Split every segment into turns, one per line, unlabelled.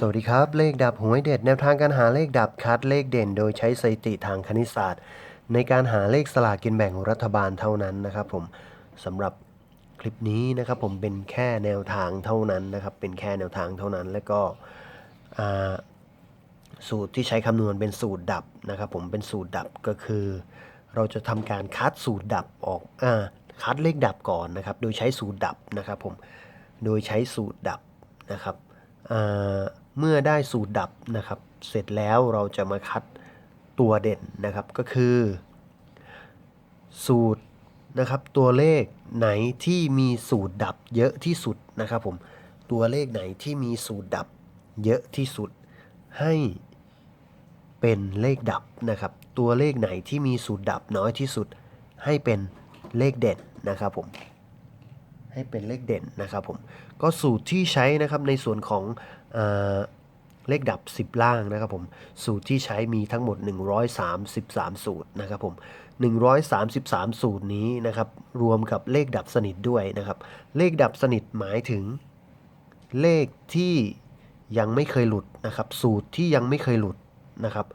สวัสดีครับ เลขดับหวยเด็ดแนวทางการหาเลขดับคัดเลขเด่น โดยใช้สถิติทางคณิตศาสตร์ ในการหาเลขสลากกินแบ่งรัฐบาลเท่านั้นนะครับผมสำหรับคลิปนี้นะครับผมเป็นแค่แนวทางเท่านั้นนะครับเป็นแค่แนวทางเท่านั้น แล้วก็สูตรที่ใช้คำนวณเป็นสูตรดับนะครับผมเป็นสูตรดับก็คือ เราจะทำการคัดสูตรดับออกอคัดเลขดับก่อนนะครับ โดยใช้สูตรดับนะครับผมโดยใช้สูตรดับนะครับอ่า เมื่อได้สูตรดับนะครับ เสร็จแล้วเราจะมาคัดตัวเด่นนะครับก็คือ สูตรนะครับ ตัวเลขไหนที่มีสูตรดับเยอะที่สุดนะครับผมตัวเลขไหนที่มีสูตรดับเยอะที่สุด ให้เป็นเลขดับนะครับ ตัวเลขไหนที่มีสูตรดับน้อยที่สุด ให้เป็นเลขเด่นนะครับผมให้เป็นเลขเด่นนะครับผมก็สูตรที่ใช้นะครับในส่วนของ เเลขดับ 10 ล่างนะครับผม สูตรที่ใช้มีทั้งหมด 133 สูตรนะครับผม 133 สูตรนี้นะครับรวมกับเลขดับสนิทด้วยนะครับ เลขดับสนิทหมายถึงเลขที่ยังไม่เคยหลุดนะครับ สูตรที่ยังไม่เคยหลุดนะครับ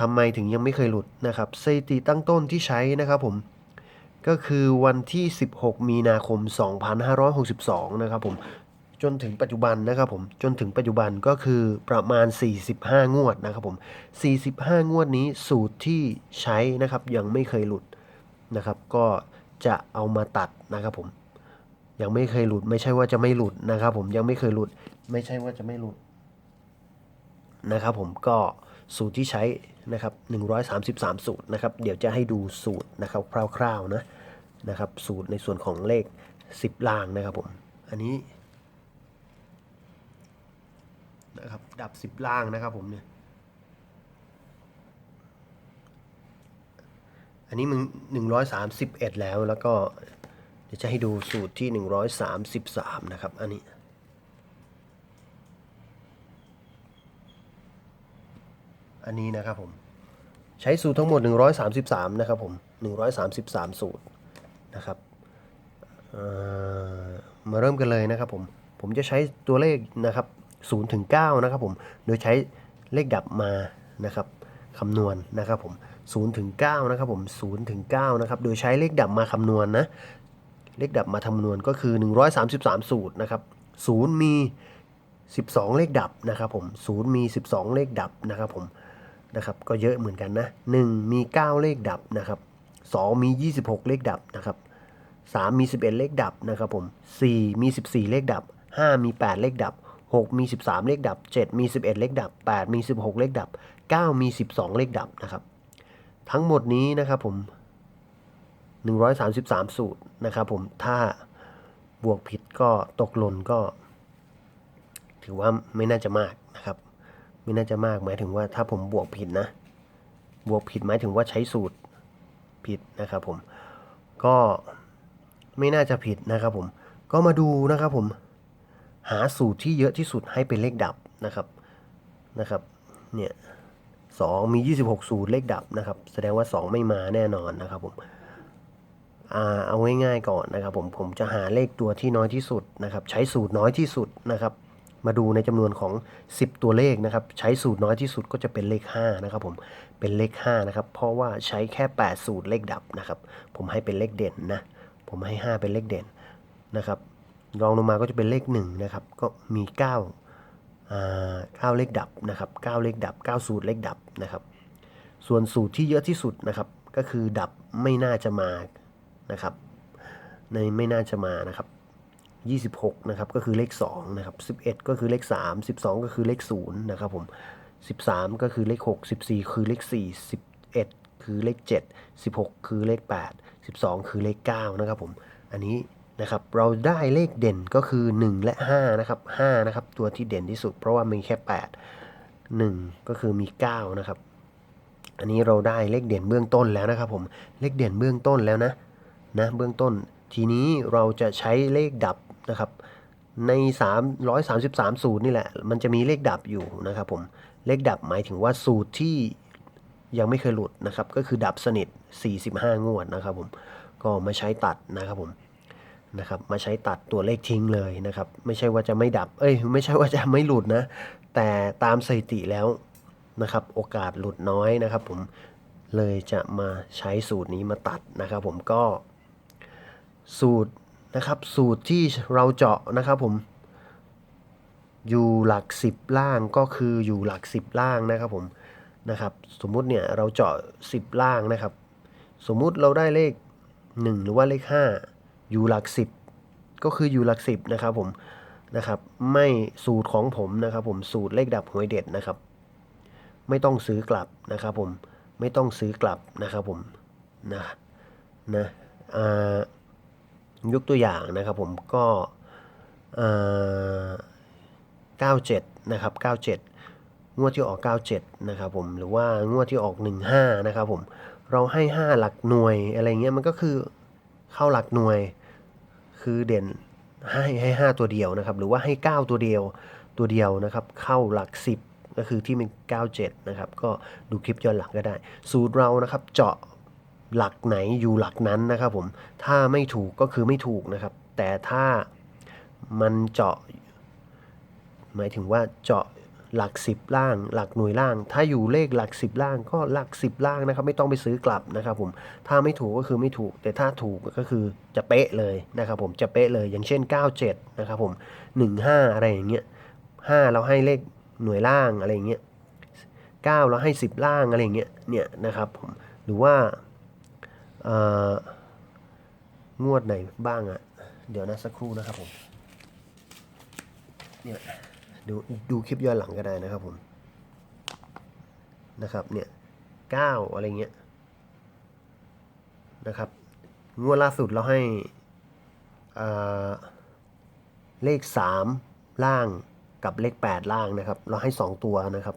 ทำไมถึงยังไม่เคยหลุดนะครับสถิติตั้งต้นที่ใช้นะครับผมก็คือวันที่ 16 มีนาคม 2562 นะครับผม จนถึงปัจจุบันนะครับผมจนถึงปัจจุบันก็คือประมาณ 45 งวดนะครับผม45 งวดนี้สูตรที่ใช้นะครับยังไม่เคยหลุดนะครับ ก็จะเอามาตัดนะครับผมยังไม่เคยหลุด ไม่ใช่ว่าจะไม่หลุดนะครับผมยังไม่เคยหลุด ไม่ใช่ว่าจะไม่หลุดนะครับผมก็สูตรที่ใช้นะครับ133 สูตรนะครับเดี๋ยวจะให้ดูสูตรนะครับคร่าวๆนะนะครับสูตรในส่วนของเลข 10 ล่างนะครับผมอันนี้ นะครับ ดับ10ล่างนะครับผมเนี่ย อันนี้มึง131แล้วแล้วก็ เดี๋ยวจะให้ดูสูตรที่133นะครับ อันนี้อันนี้นะครับผม ใช้สูตรทั้งหมด 133 นะครับผม 133 สูตรนะครับมาเริ่มกันเลยนะครับผม ผมจะใช้ตัวเลขนะครับ 0ถึง9นะครับผมโดยใช้เลขดับมานะครับคำนวณนะครับผม0ถึง9นะครับผม0ถึง9นะครับโดยใช้เลขดับมาคำนวณนะเลขดับมาคำนวณก็คือ 133 สูตรนะครับ0มี 12 เลขดับนะครับผม0มี 12 เลขดับนะครับผมนะครับก็เยอะเหมือนกันนะ1มี 9 เลขดับนะครับ2มี 26 เลขดับนะครับ3มี 11 เลขดับนะครับผม4มี 14 เลขดับ 5 มี 8 เลขดับ 6 มี 13 เลขดับ 7 มี 11 เลขดับ 8 มี 16 เลขดับ 9 มี 12 เลขดับนะครับ ทั้งหมดนี้นะครับผม 133 สูตรนะครับผมถ้าบวกผิดก็ตกหล่นก็ ถือว่าไม่น่าจะมากนะครับ ไม่น่าจะมากหมายถึงว่าถ้าผมบวกผิดนะ บวกผิดหมายถึงว่าใช้สูตรผิดนะครับผมก็ไม่น่าจะผิดนะครับผมก็มาดูนะครับผม หาสูตรที่เยอะที่สุดให้เป็นเลขดับนะครับนะครับเนี่ยสองมี 26 สูตรเลขดับนะครับ แสดงว่า 2 ไม่มาแน่นอนนะครับผมอเอาง่ายๆก่อนนะครับผมผมจะหาเลขตัวที่น้อยที่สุดนะครับ ใช้สูตรน้อยที่สุดนะครับ มาดูในจำนวนของ 10 ตัวเลขนะครับ ใช้สูตรน้อยที่สุดก็จะเป็นเลข5นะครับผมเป็นเลข5นะครับเพราะว่าใช้แค่ 8 สูตรเลขดับนะครับ ผมให้เป็นเลขเด่นนะผมให้ 5 เป็นเลขเด่นนะครับ รองลงมาก็จะเป็นเลข1นะครับ ก็มี9อ่า9เลขดับนะครับ9เลขดับ 9 สูตรเลขดับนะครับ ส่วนสูตรที่เยอะที่สุดนะครับ ก็คือดับไม่น่าจะมานะครับ ในไม่น่าจะมานะครับ26นะครับก็คือเลข2นะครับ11 ก็คือเลข 3 12 ก็คือเลข0นะครับผม13 ก็คือเลข 6 14 คือเลข 4 11 คือเลข 7 16 คือเลข 8 12 คือเลข9นะครับผมอันนี้ นะครับเราได้เลขเด่นก็คือ 1 และ5นะครับ5นะครับตัวที่เด่นที่สุด เพราะว่ามีแค่ 8 1 ก็คือมี 9 นะครับ อันนี้เราได้เลขเด่นเบื้องต้นแล้วนะครับผมเลขเด่นเบื้องต้นแล้วนะนะเบื้องต้น ทีนี้เราจะใช้เลขดับนะครับ ใน 333 สูตรนี่แหละ มันจะมีเลขดับอยู่นะครับผมเลขดับหมายถึงว่าสูตรที่ยังไม่เคยหลุดนะครับ ก็คือดับสนิท 45 งวดนะครับผมก็มาใช้ตัดนะครับผม นะครับมาใช้ตัดตัวเลขทิ้งเลยนะครับ ไม่ใช่ว่าจะไม่ดับ เอ้ย ไม่ใช่ว่าจะไม่หลุดนะ แต่ตามสถิติแล้วนะครับ โอกาสหลุดน้อยนะครับผมเลยจะมาใช้สูตรนี้มาตัดนะครับ ผมก็สูตรนะครับ สูตรที่เราเจาะนะครับผมอยู่หลักสิบล่างก็คืออยู่หลักสิบล่างนะครับผมนะครับสมมุติเนี่ยเราเจาะสิบล่างนะครับ สมมุติเราได้เลขหนึ่งหรือว่าเลขห้า อยู่หลักสิบก็คืออยู่หลักสิบนะครับผมนะครับ ไม่สูตรของผมนะครับผมสูตรเลขดับหวยเด็ดนะครับ ไม่ต้องซื้อกลับนะครับผมไม่ต้องซื้อกลับนะครับผมนะนะยกตัวอย่างนะครับผมก็อ่า97นะครับ97 งวดที่ออก 97นะครับผมหรือว่างวดที่ออก 15นะครับผมเราให้ 5 หลักหน่วยอะไรเงี้ยมันก็คือเข้าหลักหน่วย คือเด่นให้ให้ 5 ตัวเดียวนะครับ หรือว่าให้ 9 ตัวเดียวตัวเดียวนะครับ เข้าหลัก 10 ก็คือที่เป็น 97 นะครับ ก็ดูคลิปย้อนหลังก็ได้ สูตรเรานะครับเจาะหลักไหนอยู่หลักนั้นนะครับผมถ้าไม่ถูกก็คือไม่ถูกนะครับ แต่ถ้ามันเจาะ หมายถึงว่าเจาะ หลักสิบล่าง หลักหน่วยล่าง ถ้าอยู่เลขหลักสิบล่างก็หลักสิบล่างนะครับ ไม่ต้องไปซื้อกลับนะครับผม ถ้าไม่ถูกก็คือไม่ถูก แต่ถ้าถูกก็คือจะเป๊ะเลยนะครับผม จะเป๊ะเลย อย่างเช่น 97 นะครับผม 15 อะไรอย่างเงี้ย 5 เราให้เลขหน่วยล่างอะไรอย่างเงี้ย 9 เราให้ 10 ล่างอะไรอย่างเงี้ย เนี่ยนะครับผม หรือว่างวดไหนบ้างอะ่ะเดี๋ยวนะสักครู่นะครับผม เนี่ย ดูดูคลิปย้อนหลังก็ได้นะครับผมนะครับเนี่ยเก้าอะไรเงี้ยนะครับงวดล่าสุดเราให้เลขสามล่างกับเลขแปดล่างนะครับ เราให้สองตัวนะครับ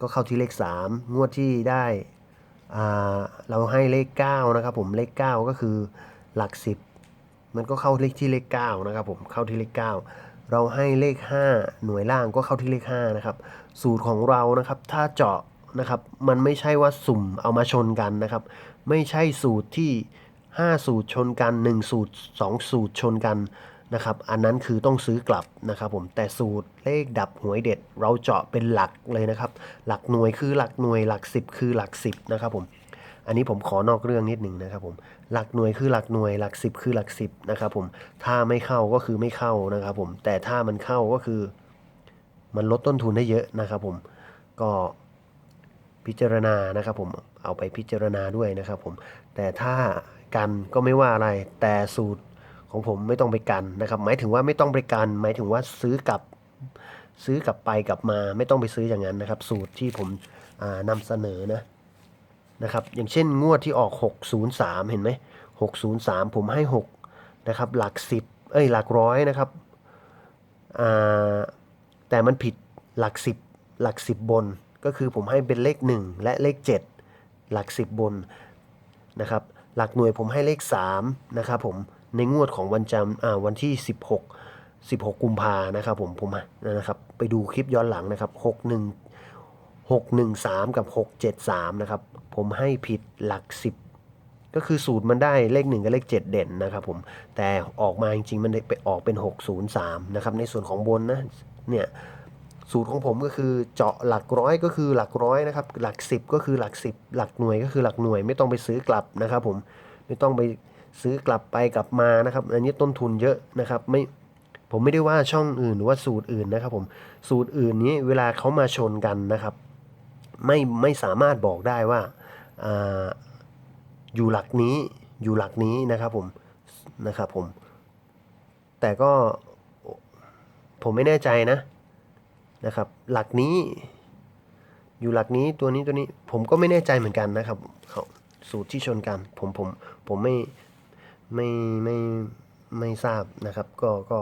ก็เข้าที่เลขสามงวดที่ได้เราให้เลขเก้านะครับผมเลขเก้าก็คือหลักสิบมันก็เข้าเลขที่เลข 9 นะครับผมเข้าที่เลข 9 เราให้เลข 5 หน่วยล่างก็เข้าที่เลข5นะครับสูตรของเรานะครับถ้าเจาะนะครับมันไม่ใช่ว่าสุ่มเอามาชนกันนะครับ ไม่ใช่สูตรที่ 5 สูตรชนกัน 1 สูตร 2 สูตรชนกันนะครับอันนั้นคือต้องซื้อกลับนะครับผมแต่สูตรเลขดับหวยเด็ด เราเจาะเป็นหลักเลยนะครับ หลักหน่วยคือหลักหน่วยหลัก 10 คือหลัก 10นะครับผมอันนี้ผมขอนอกเรื่องนิดหนึ่งนะครับผม หลักหน่วยคือหลักหน่วยหลักสิบคือหลักสิบนะครับผมถ้าไม่เข้าก็คือไม่เข้านะครับผมแต่ถ้ามันเข้าก็คือ มันลดต้นทุนได้เยอะนะครับผมก็พิจารณานะครับผมเอาไปพิจารณาด้วยนะครับผมแต่ถ้ากันก็ไม่ว่าอะไรแต่สูตรของผมไม่ต้องไปกันนะครับ หมายถึงว่าไม่ต้องไปกัน หมายถึงว่าซื้อกลับซื้อกลับไปกลับมาไม่ต้องไปซื้ออย่างนั้นนะครับ สูตรที่ผมอ่านำเสนอนะ นะครับ อย่างเช่นงวดที่ออก 603 เห็นไหม 603 ผมให้ 6 นะครับ หลัก 10 เอ้ย หลักร้อยนะครับ แต่มันผิดหลัก 10 หลัก 10 บน ก็คือผมให้เป็นเลข 1 และเลข 7 หลัก 10 บนนะครับ หลักหน่วยผมให้เลข 3 นะครับผม ในงวดของวันจันทร์อ่าวันที่ 16 16 กุมภานะครับผม ผมนะครับ ไปดูคลิปย้อนหลังนะครับ 61 613 กับ 673 นะครับ ผมให้ผิดหลัก 10 ก็คือสูตรมันได้เลข 1 กับเลข 7 เด่นนะครับผม แต่ออกมาจริงๆ มันไปออกเป็น 603 นะครับ ในส่วนของบนนะ เนี่ยสูตรของผมก็คือเจาะหลักร้อยก็คือหลักร้อยนะครับ หลัก 10 ก็คือหลัก 10 หลักหน่วยก็คือหลักหน่วยไม่ต้องไปซื้อกลับนะครับผมไม่ต้องไปซื้อกลับไปกลับมานะครับ อันนี้ต้นทุนเยอะนะครับไม่ผมไม่ได้ว่าช่องอื่นหรือว่าสูตรอื่นนะครับผมสูตรอื่นนี้เวลาเขามาชนกันนะครับ ไม่ไม่สามารถบอกได้ว่าออยู่หลักนี้อยู่หลักนี้นะครับผมนะครับผม แต่ก็ผมไม่แน่ใจนะนะครับ หลักนี้ อยู่หลักนี้ตัวนี้ตัวนี้ผมก็ไม่แน่ใจเหมือนกันนะครับเขาสูตรที่ชนกันผมผมผมไม่ไม่ไม่ไม่ทราบนะครับ ก็ก็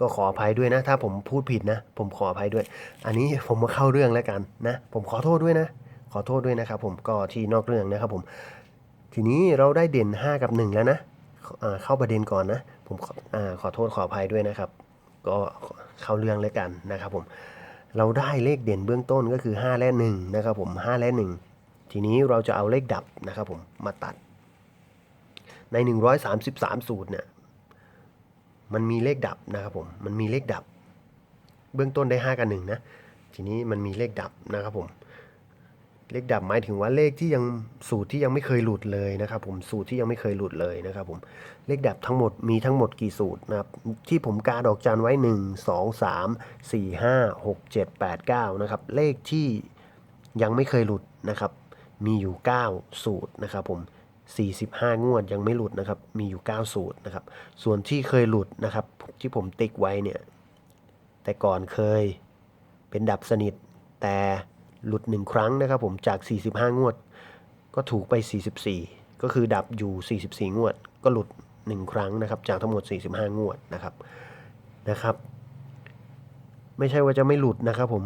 ก็ขออภัยด้วยนะ ถ้าผมพูดผิดนะ ผมขออภัยด้วย อันนี้ผมมาเข้าเรื่องแล้วกันนะ ผมขอโทษด้วยนะ ขอโทษด้วยนะครับผมก็ที่นอกเรื่องนะครับผม ทีนี้เราได้เด่น 5 กับ 1 แล้วนะเข้าประเด็นก่อนนะ ผมขอขอโทษขออภัยด้วยนะครับ ก็เข้าเรื่องแล้วกันนะครับผมเราได้เลขเด่นเบื้องต้นก็คือ 5 และ1นะครับผม5และ 1 ทีนี้เราจะเอาเลขดับนะครับผมมาตัดใน 133 สูตรเนี่ย มันมีเลขดับนะครับผม มันมีเลขดับ เบื้องต้นได้ 5 กับ1นะ ทีนี้มันมีเลขดับนะครับผม เลขดับหมายถึงว่าเลขที่ยังสูตรที่ยังไม่เคยหลุดเลยนะครับผม สูตรที่ยังไม่เคยหลุดเลยนะครับผม เลขดับทั้งหมดมีทั้งหมดกี่สูตรนะครับ ที่ผมกาดอกจันไว้ 1 2 3 4 5 6 7 8 9นะครับ เลขที่ยังไม่เคยหลุดนะครับ มีอยู่ 9 สูตรนะครับผม 45 งวดยังไม่หลุดนะครับ มีอยู่ 9 สูตรนะครับ ส่วนที่เคยหลุดนะครับ ที่ผมติ๊กไว้เนี่ย แต่ก่อนเคยเป็นดับสนิท แต่หลุดหนึ่งครั้งนะครับผมจาก 45 งวด ก็ถูกไป 44 ก็คือดับอยู่ 44 งวด ก็หลุด 1 ครั้งนะครับ จากทั้งหมด 45 งวดนะครับนะครับ ไม่ใช่ว่าจะไม่หลุดนะครับผม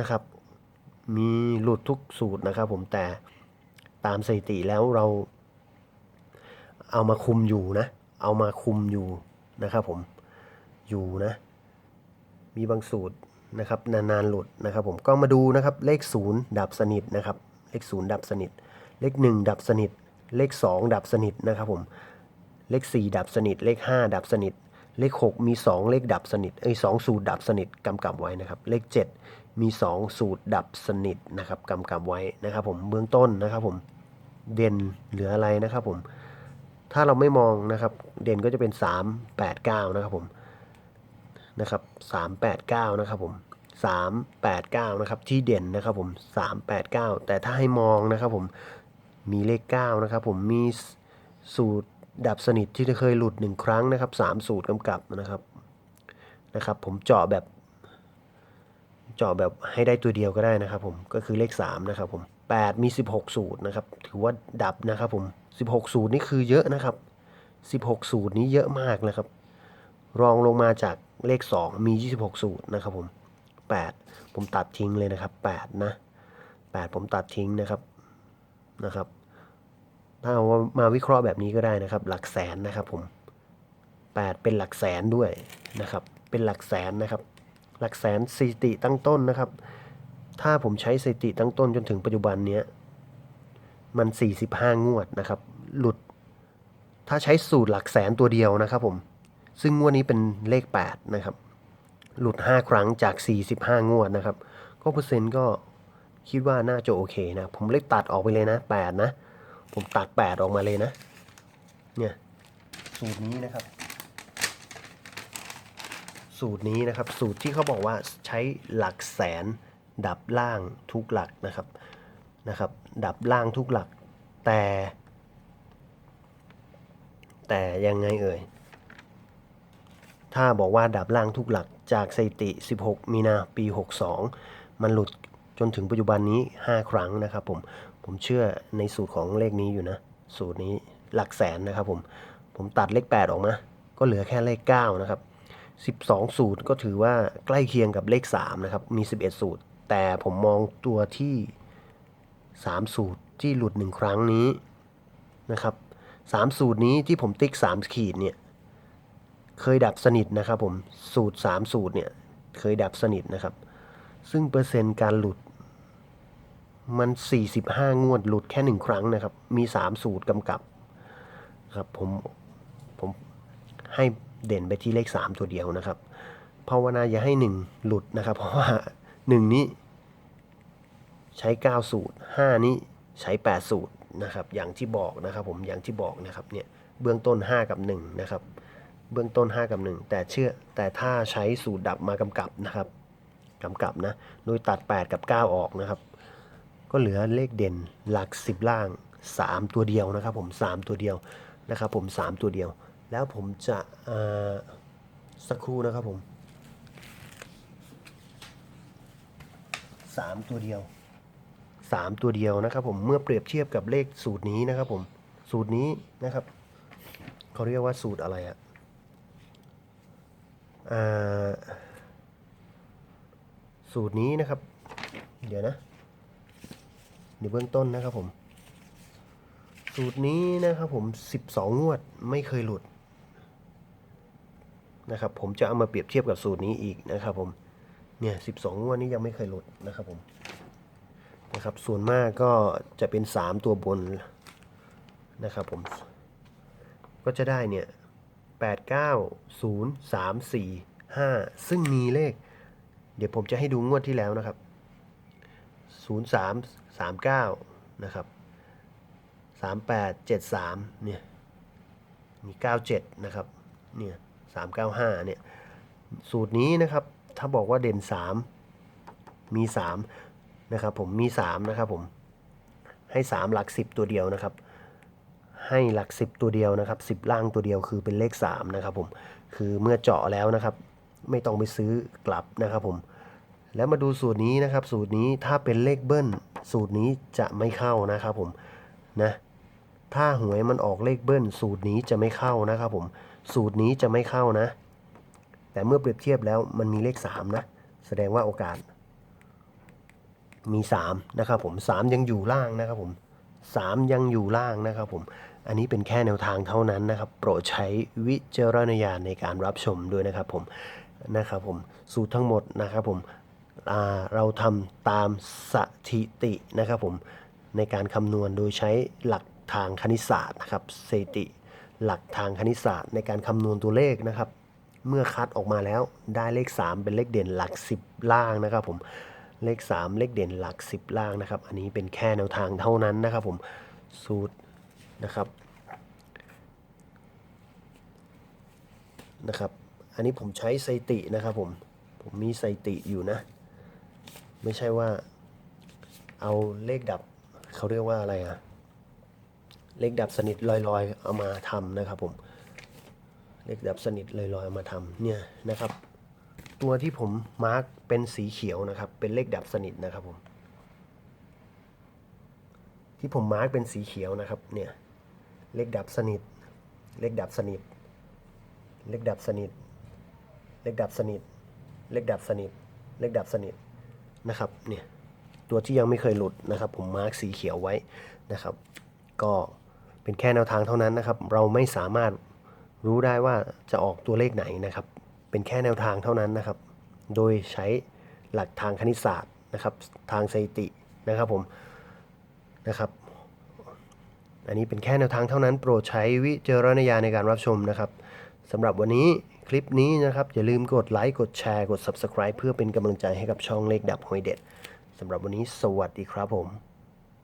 นะครับ มีหลุดทุกสูตรนะครับผมแต่ตามสถิติแล้วเรา เอามาคุมอยู่นะ เอามาคุมอยู่นะครับผมอยู่นะ มีบางสูตรนะครับนานๆหลุดนะครับผมก็มาดูนะครับเลข 0 ดับสนิทนะครับเลข 0 ดับสนิท เลข 1 ดับสนิท เลข 2 ดับสนิทนะครับผมเลข 4 ดับสนิท เลข 5 ดับสนิท เลข 6 มี 2 เลขดับสนิทเอ้ยสองสูตรดับสนิทกำกับไว้นะครับเลข 7 มี 2 สูตรดับสนิทนะครับกำกับไว้นะครับผมเบื้องต้นนะครับผมเด่นเหลืออะไรนะครับผม ถ้าเราไม่มองนะครับ เด่นก็จะเป็น 3 8 9 นะครับผมนะครับ389 นะครับผม389 นะครับ ที่เด่นนะครับผม 389 แต่ถ้าให้มองนะครับผมมีเลข 9 นะครับผมมีสูตรดับสนิทที่เคยหลุด 1 ครั้งนะครับ 3 สูตรกำกับนะครับนะครับ ผมเจาะแบบเจาะแบบให้ได้ตัวเดียวก็ได้นะครับผมก็คือเลข 3 นะครับผม8มี 16 สูตรนะครับ ถือว่าดับนะครับผม 16สูตรนี่คือเยอะนะครับ 16 สูตรนี้เยอะมากนะครับ รองลงมาจากเลข 2 มี 26 สูตรนะครับผม 8 ผมตัดทิ้งเลยนะครับ 8 นะ 8 ผมตัดทิ้งนะครับนะครับ ถ้าเอามาวิเคราะห์แบบนี้ก็ได้นะครับ หลักแสนนะครับผม 8 เป็นหลักแสนด้วยนะครับ เป็นหลักแสนนะครับ หลักแสนสถิติตั้งต้นนะครับ ถ้าผมใช้สถิติตั้งต้นจนถึงปัจจุบันเนี้ย มัน 45 งวดนะครับ หลุดถ้าใช้สูตรหลักแสนตัวเดียวนะครับผม ซึ่งงวดนี้เป็นเลข 8 นะครับ หลุด 5 ครั้งจาก 45 งวดนะครับ ก็เปอร์เซ็นต์ก็คิดว่าน่าจะโอเคนะ ผมเลยตัดออกไปเลยนะ 8 นะ ผมตัด 8 ออกมาเลยนะ เนี่ย สูตรนี้นะครับ สูตรนี้นะครับ สูตรที่เขาบอกว่าใช้หลักแสนดับล่างทุกหลักนะครับ นะครับ ดับล่างทุกหลัก แต่ แต่ยังไงเอ่ย ถ้าบอกว่าดับล่างทุกหลักจากสถิติ 16 มีนาปี 62 มันหลุดจนถึงปัจจุบันนี้ 5 ครั้งนะครับผม ผมเชื่อในสูตรของเลขนี้อยู่นะ สูตรนี้หลักแสนนะครับผม ผมตัดเลข 8 ออกมา ก็เหลือแค่เลข 9 นะครับ12 สูตรก็ถือว่าใกล้เคียงกับเลข 3 นะครับ มี 11 สูตร แต่ผมมองตัวที่ 3 สูตรที่หลุด 1 ครั้งนี้นะครับ3สูตรนี้ที่ผมติ๊ก 3 ขีดเนี่ยเคยดับสนิทนะครับผมสูตร 3 สูตรเนี่ยเคยดับสนิทนะครับ ซึ่งเปอร์เซ็นต์การหลุด มัน 45 งวดหลุดแค่ 1 ครั้งนะครับ มี 3 สูตรกำกับครับผมผมให้เด่นไปที่เลข 3 ตัวเดียวนะครับภาวนาอย่าให้ 1 หลุดนะครับ เพราะว่า 1 นี้ ใช้ 9 สูตร 5 นี้ใช้ 8 สูตรนะครับ อย่างที่บอกนะครับผม อย่างที่บอกนะครับ เนี่ย เบื้องต้น 5 กับ 1 นะครับ เบื้องต้น 5 กับ 1 แต่เชื่อ แต่ถ้าใช้สูตรดับมากำกับนะครับกำกับนะ โดยตัด 8 กับ 9 ออกนะครับ ก็เหลือเลขเด่นหลัก 10 ล่าง 3 ตัวเดียวนะครับ ผม 3 ตัวเดียวนะครับผม 3 ตัวเดียว แล้วผมจะอ่อสักครู่นะครับผม 3 ตัวเดียว 3 ตัวเดียวนะครับผมเมื่อเปรียบเทียบกับเลขสูตรนี้นะครับผมสูตรนี้นะครับเขาเรียกว่าสูตรอะไรอะอ่าสูตรนี้นะครับ เดี๋ยวนะเดี๋ยวเบื้องต้นนะครับผม สูตรนี้นะครับผม12 งวดไม่เคยหลุดนะครับผมจะเอามาเปรียบเทียบกับสูตรนี้อีกนะครับผมเนี่ย12 งวดนี้ยังไม่เคยหลุดนะครับผม นะครับ ส่วนมากก็จะเป็น 3 ตัวบนนะครับผม ก็จะได้เนี่ย890345 ซึ่งมีเลข เดี๋ยวผมจะให้ดูงวดที่แล้วนะครับ 0339 นะครับ 3873 เนี่ย มี 97 นะครับ เนี่ย 395 เนี่ย สูตรนี้นะครับ ถ้าบอกว่าเด่น 3 มี 3 นะครับผมมี 3 นะครับผมให้ 3 หลัก 10 ตัวเดียวนะครับ ให้หลัก 10 ตัวเดียวนะครับ 10 ล่างตัวเดียวคือเป็นเลข 3 นะครับผมคือเมื่อเจาะแล้วนะครับ ไม่ต้องไปซื้อกลับนะครับผมแล้วมาดูสูตรนี้นะครับ สูตรนี้ถ้าเป็นเลขเบิ้ล สูตรนี้จะไม่เข้านะครับผมนะถ้าหวยมันออกเลขเบิ้ล สูตรนี้จะไม่เข้านะครับผมสูตรนี้จะไม่เข้านะ แต่เมื่อเปรียบเทียบแล้วมันมีเลข 3 นะ แสดงว่าโอกาส มี3นะครับผม3ยังอยู่ล่างนะครับผม3ยังอยู่ล่างนะครับผมอันนี้เป็นแค่แนวทางเท่านั้นนะครับ โปรดใช้วิจารณญาณในการรับชมด้วยนะครับผมนะครับผมสูตรทั้งหมดนะครับผมเราทำตามสถิตินะครับผมในการคำนวณโดยใช้หลักทางคณิตศาสตร์นะครับสถิติ หลักทางคณิตศาสตร์ ในการคำนวณตัวเลขนะครับ เมื่อคัดออกมาแล้วได้เลข 3 เป็นเลขเด่นหลัก 10 ล่างนะครับผม เลข 3 เลขเด่นหลัก 10 ล่างนะครับ อันนี้เป็นแค่แนวทางเท่านั้นนะครับผมสูตรนะครับนะครับ อันนี้ผมใช้สตินะครับผม ผมมีสติอยู่นะ ไม่ใช่ว่าเอาเลขดับเขาเรียกว่าอะไรอะเลขดับสนิทลอยๆ เอามาทำนะครับผม เลขดับสนิทลอยๆเอามาทำเนี่ยนะครับ ตัวที่ผมมาร์กเป็นสีเขียวนะครับ เป็นเลขดับสนิทนะครับผม ที่ผมมาร์กเป็นสีเขียวนะครับ เนี่ย เลขดับสนิท เลขดับสนิท เลขดับสนิท เลขดับสนิท เลขดับสนิท เลขดับสนิทนะครับ เนี่ย ตัวที่ยังไม่เคยหลุดนะครับ ผมมาร์กสีเขียวไว้นะครับ ก็เป็นแค่แนวทางเท่านั้นนะครับ เราไม่สามารถรู้ได้ว่าจะออกตัวเลขไหนนะครับ เป็นแค่แนวทางเท่านั้นนะครับ โดยใช้หลักทางคณิตศาสตร์นะครับ ทางสถิตินะครับผมนะครับอันนี้เป็นแค่แนวทางเท่านั้นโปรดใช้วิจารณญาณในการรับชมนะครับสำหรับวันนี้คลิปนี้นะครับ อย่าลืมกดไลค์กดแชร์กด Subscribe เพื่อเป็นกำลังใจให้กับช่องเลขดับหวยเด็ดสำหรับวันนี้สวัสดีครับผม